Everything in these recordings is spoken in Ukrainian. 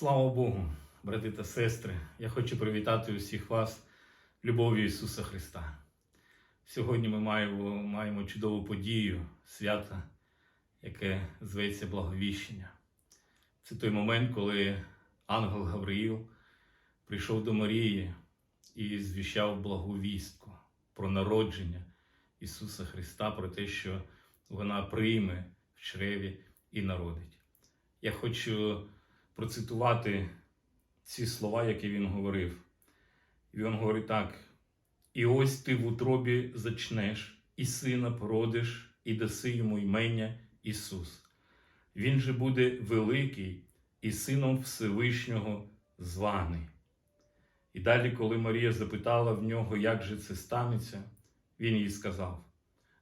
Слава Богу, брати та сестри! Я хочу привітати усіх вас любов'ю Ісуса Христа. Сьогодні ми маємо, маємо чудову подію, свята, яке зветься Благовіщення. Це той момент, коли ангел Гавриїл прийшов до Марії і звіщав благу вістку про народження Ісуса Христа, про те, що вона прийме в чреві і народить. Я хочу процитувати ці слова, які він говорив. І він говорить так: І ось ти в утробі зачнеш, і сина породиш, і даси йому ймення Ісус. Він же буде великий і сином Всевишнього званий. І далі, коли Марія запитала в нього, як же це станеться, він їй сказав: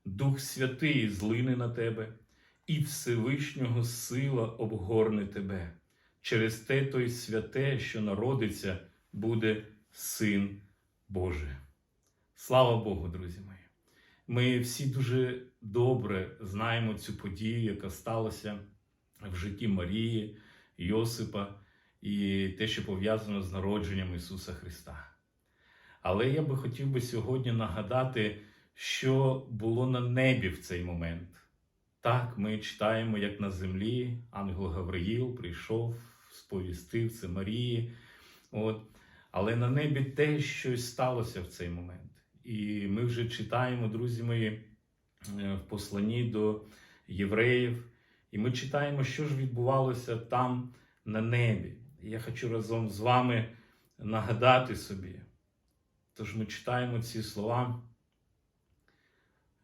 Дух Святий злине на тебе, і Всевишнього сила обгорне тебе. Через те той святе, що народиться, буде Син Божий. Слава Богу, друзі мої! Ми всі дуже добре знаємо цю подію, яка сталася в житті Марії, Йосипа і те, що пов'язано з народженням Ісуса Христа. Але я би хотів би сьогодні нагадати, що було на небі в цей момент. Так, ми читаємо, як на землі ангел Гавриїл прийшов, сповістив це Марії. От. Але на небі теж щось сталося в цей момент. І ми вже читаємо, друзі мої, е, в посланні до євреїв. І ми читаємо, що ж відбувалося там на небі. І я хочу разом з вами нагадати собі. Тож ми читаємо ці слова.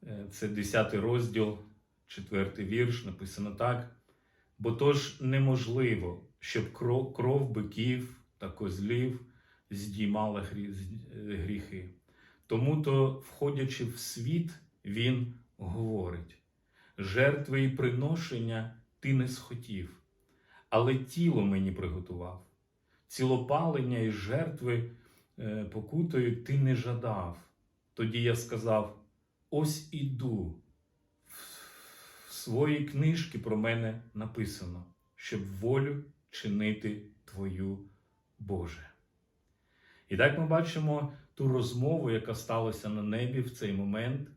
Е, Це 10 розділ, 4 вірш, написано так. Бо тож неможливо, щоб кров, кров биків та козлів здіймала гріхи. Тому то, входячи в світ, він говорить: жертви і приношення ти не схотів, але тіло мені приготував. Цілопалення і жертви е, покутою ти не жадав. Тоді я сказав: ось іду. В своїй книжці про мене написано, щоб волю чинити Твою Боже. І так ми бачимо ту розмову, яка сталася на небі в цей момент.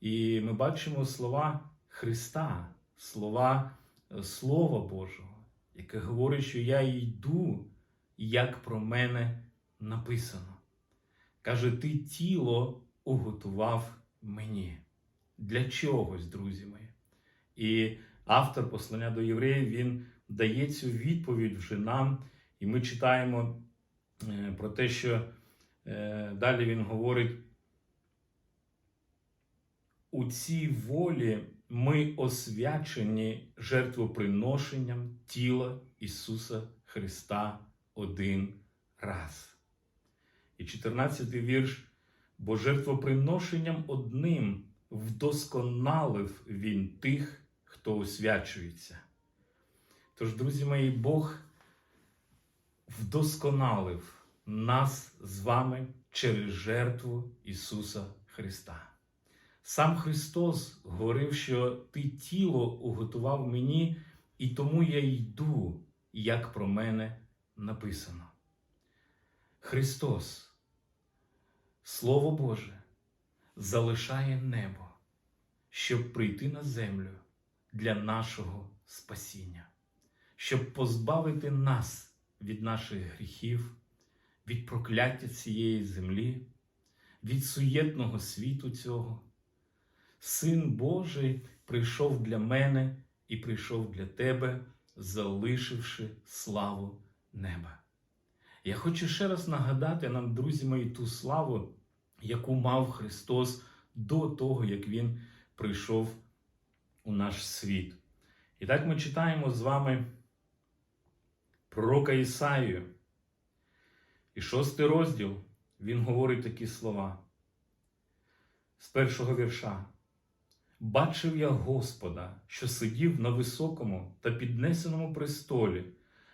І ми бачимо слова Христа, слова е, Слова Божого, яке говорить, що я йду, як про мене написано. Каже, ти тіло уготував мені. Для чогось, друзі мої. І автор послання до євреїв він дає цю відповідь вже нам, і ми читаємо е, про те, що е, далі він говорить. У цій волі ми освячені жертвоприношенням тіла Ісуса Христа один раз. І 14 вірш. Бо жертвоприношенням одним вдосконалив він тих, хто освячується. Тож, друзі мої, Бог вдосконалив нас з вами через жертву Ісуса Христа. Сам Христос говорив, що ти тіло уготував мені, і тому я йду, як про мене написано. Христос, Слово Боже, залишає небо, щоб прийти на землю для нашого спасіння, щоб позбавити нас від наших гріхів, від прокляття цієї землі, від суєтного світу цього. Син Божий прийшов для мене і прийшов для тебе, залишивши славу неба. Я хочу ще раз нагадати нам, друзі мої, ту славу, яку мав Христос до того, як Він прийшов у наш світ. І так ми читаємо з вами пророка Ісаїю. І шостий розділ він говорить такі слова з першого вірша. Бачив я Господа, що сидів на високому та піднесеному престолі,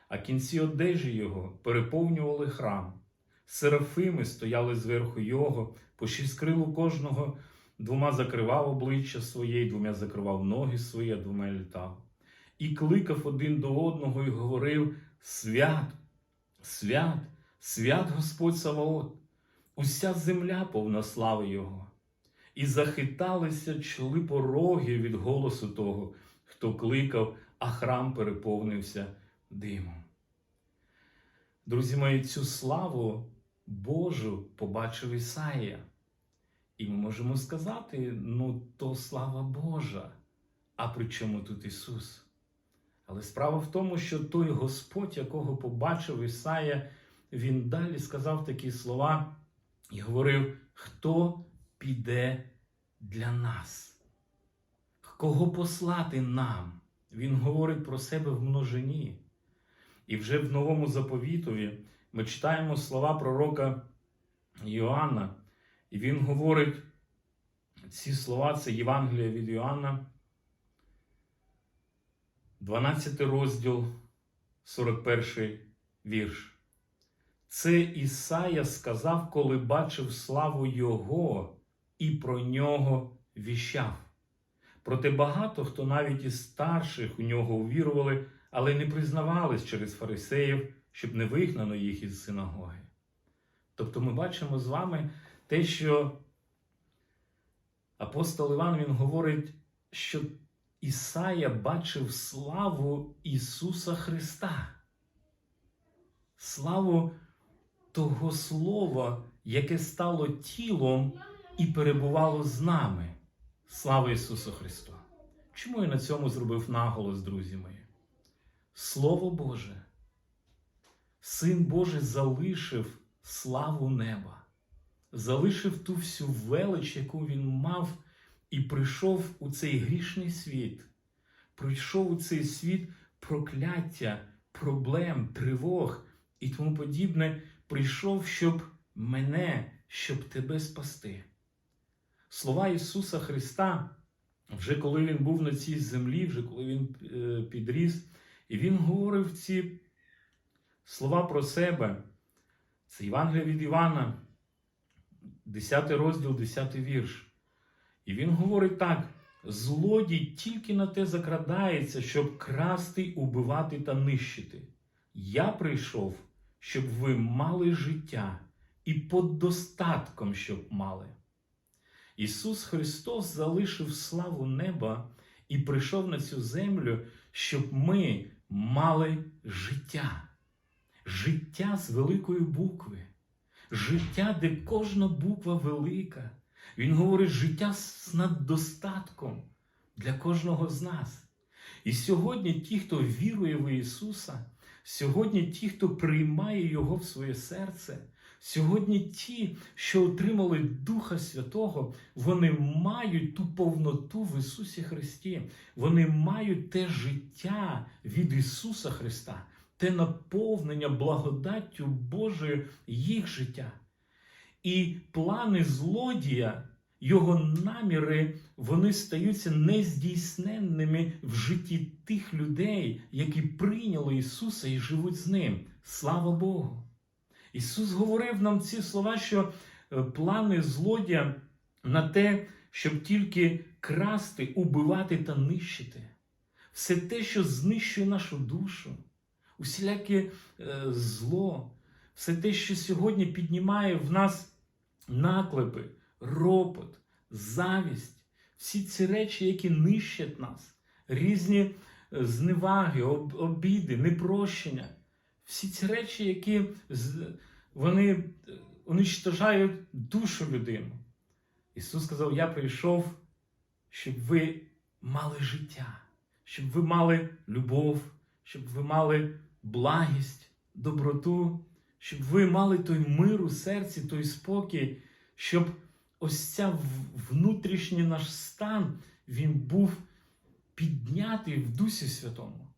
а кінці одежі його переповнювали храм. Серафими стояли зверху його, по шість крил у кожного, двома закривав обличчя своє, двома закривав ноги свої, а двома літав. і кликав один до одного і говорив: Свят, свят, свят Господь Саваот, уся земля повна слави Його. І захиталися чоли пороги від голосу того, хто кликав, а храм переповнився димом. Друзі мої, цю славу Божу побачив Ісаїя. І ми можемо сказати: ну, то слава Божа. А при чому тут Ісус? Але справа в тому, що той Господь, якого побачив Ісая, він далі сказав такі слова і говорив: хто піде для нас? Кого послати нам? Він говорить про себе в множині. І вже в новому заповітові ми читаємо слова пророка Йоанна, і він говорить ці слова, це Євангелія від Йоанна, 12 розділ, 41 вірш. Це Ісая сказав, коли бачив славу Його і про нього віщав. Проте багато хто навіть із старших у нього увірували, але не признавались через фарисеїв, щоб не вигнано їх із синагоги. Тобто ми бачимо з вами те, що апостол Іван він говорить, що Ісая бачив славу Ісуса Христа, славу того Слова, яке стало тілом і перебувало з нами. Слава Ісусу Христу! Чому я на цьому зробив наголос, друзі мої? Слово Боже, Син Божий залишив славу неба, залишив ту всю велич, яку він мав, і прийшов у цей грішний світ, прийшов у цей світ прокляття, проблем, тривог і тому подібне, прийшов, щоб мене, щоб тебе спасти. Слова Ісуса Христа, вже коли Він був на цій землі, вже коли Він е, підріс, і Він говорив ці слова про себе. Це Євангелія від Івана, 10 розділ, 10 вірш. І він говорить так: злодій тільки на те закрадається, щоб красти, убивати та нищити. Я прийшов, щоб ви мали життя і под достатком, щоб мали. Ісус Христос залишив славу неба і прийшов на цю землю, щоб ми мали життя. Життя з великої букви, життя, де кожна буква велика. Він говорить життя з наддостатком для кожного з нас. І сьогодні ті, хто вірує в Ісуса, сьогодні ті, хто приймає Його в своє серце, сьогодні ті, що отримали Духа Святого, вони мають ту повноту в Ісусі Христі. Вони мають те життя від Ісуса Христа, те наповнення благодаттю Божою їх життя. І плани злодія, його наміри, вони стаються нездійсненними в житті тих людей, які прийняли Ісуса і живуть з Ним. Слава Богу! Ісус говорив нам ці слова, що е, плани злодія на те, щоб тільки красти, убивати та нищити. Все те, що знищує нашу душу, усіляке е, зло, все те, що сьогодні піднімає в нас наклепи, ропот, завість, всі ці речі, які нищать нас, різні е, зневаги, обіди, непрощення, всі ці речі, які вони е, уничтожають душу людини. Ісус сказав: Я прийшов, щоб ви мали життя, щоб ви мали любов, щоб ви мали благість, доброту, щоб ви мали той мир у серці, той спокій, щоб ось ця внутрішній наш стан він був піднятий в Дусі Святому.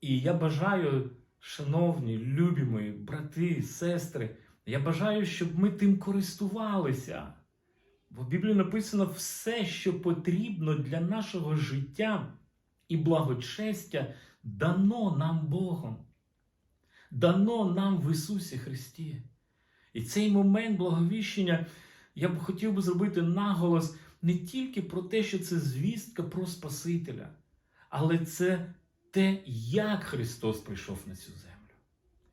І я бажаю, шановні, любі мої брати, сестри, я бажаю, щоб ми тим користувалися. Бо в Біблії написано все, що потрібно для нашого життя і благочестя, дано нам Богом. Дано нам в Ісусі Христі. І цей момент благовіщення я б хотів би зробити наголос не тільки про те, що це звістка про Спасителя, але це те, як Христос прийшов на цю землю.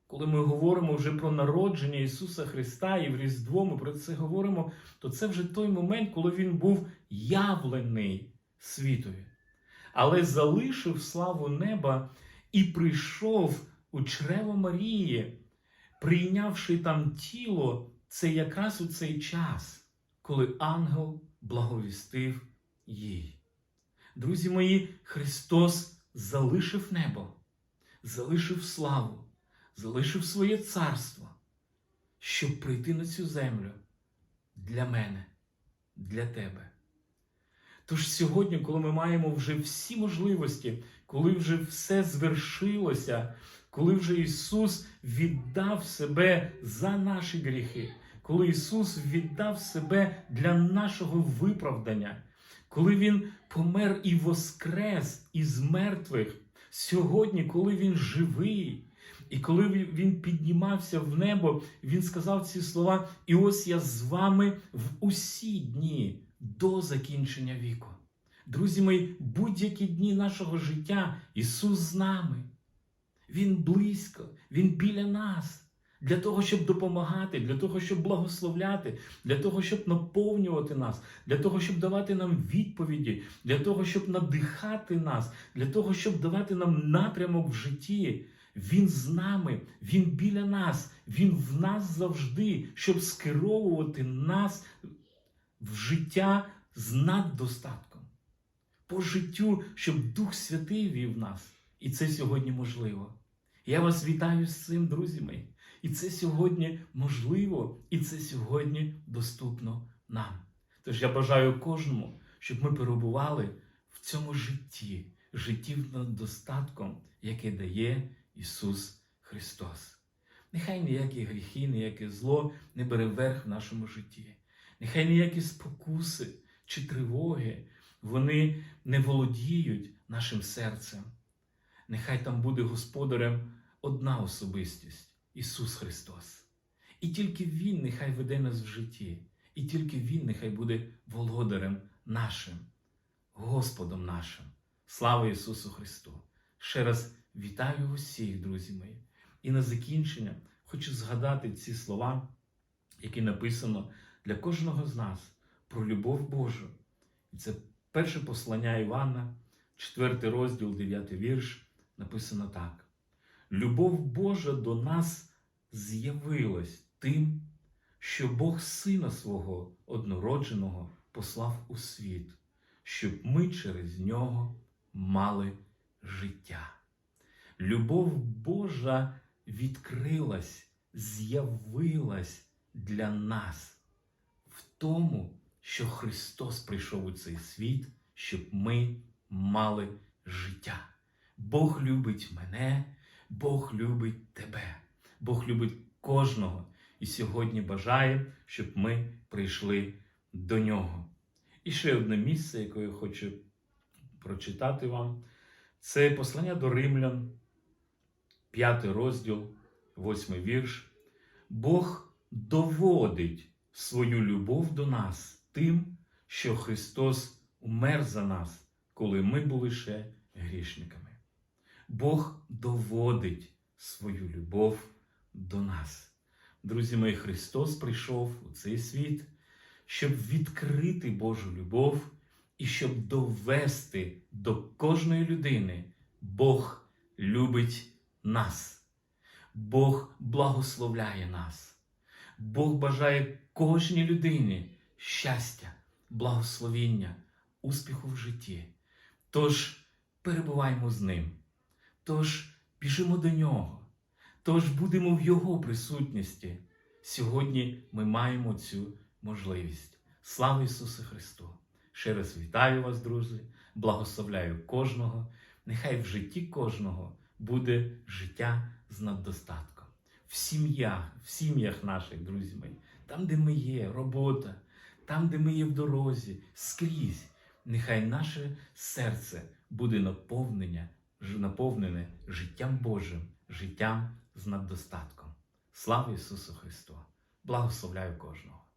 Коли ми говоримо вже про народження Ісуса Христа і в Різдво, ми про це говоримо, то це вже той момент, коли Він був явлений світові, але залишив славу неба і прийшов у чрево Марії, прийнявши там тіло, це якраз у цей час, коли ангел благовістив їй. Друзі мої, Христос залишив небо, залишив славу, залишив своє царство, щоб прийти на цю землю для мене, для тебе. Тож сьогодні, коли ми маємо вже всі можливості, коли вже все звершилося, коли вже Ісус віддав себе за наші гріхи, коли Ісус віддав себе для нашого виправдання, коли Він помер і воскрес із мертвих, сьогодні, коли Він живий, і коли Він піднімався в небо, Він сказав ці слова: І ось я з вами в усі дні до закінчення віку. Друзі мої, будь-які дні нашого життя Ісус з нами. Він близько, Він біля нас. Для того, щоб допомагати, для того, щоб благословляти, для того, щоб наповнювати нас, для того, щоб давати нам відповіді, для того, щоб надихати нас, для того, щоб давати нам напрямок в житті. Він з нами, Він біля нас, Він в нас завжди, щоб скеровувати нас в життя з наддостатком. По життю, щоб Дух Святий вів нас. І це сьогодні можливо. Я вас вітаю з цим, друзі мої. І це сьогодні можливо, і це сьогодні доступно нам. Тож я бажаю кожному, щоб ми перебували в цьому житті, житті над достатком, яке дає Ісус Христос. Нехай ніякі гріхи, ніяке зло не бере верх в нашому житті. Нехай ніякі спокуси чи тривоги, вони не володіють нашим серцем. Нехай там буде господарем одна особистість Ісус Христос. І тільки Він нехай веде нас в житті, і тільки Він нехай буде володарем нашим, Господом нашим. Слава Ісусу Христу! Ще раз вітаю усіх, друзі мої. І на закінчення хочу згадати ці слова, які написано для кожного з нас про любов Божу. І це перше послання Івана, 4 розділ, 9 вірш, написано так. Любов Божа до нас з'явилась тим, що Бог Сина свого однородженого послав у світ, щоб ми через нього мали життя. Любов Божа відкрилась, з'явилась для нас в тому, що Христос прийшов у цей світ, щоб ми мали життя. Бог любить мене, Бог любить тебе, Бог любить кожного і сьогодні бажає, щоб ми прийшли до нього. І ще одне місце, яке я хочу прочитати вам, це послання до римлян, 5 розділ, 8 вірш. Бог доводить свою любов до нас тим, що Христос умер за нас, коли ми були ще грішниками. Бог доводить свою любов до нас. Друзі мої, Христос прийшов у цей світ, щоб відкрити Божу любов і щоб довести до кожної людини, Бог любить нас, Бог благословляє нас, Бог бажає кожній людині щастя, благословіння, успіху в житті. Тож перебуваємо з ним. Тож біжимо до нього, тож будемо в Його присутності. Сьогодні ми маємо цю можливість. Слава Ісусу Христу! Ще раз вітаю вас, друзі, благословляю кожного. Нехай в житті кожного буде життя з наддостатком. В сім'ях, в сім'ях наших, друзі мої, там, де ми є, робота, там, де ми є в дорозі, скрізь. Нехай наше серце буде наповнення наповнене життям Божим, життям з наддостатком. Слава Ісусу Христу! Благословляю кожного!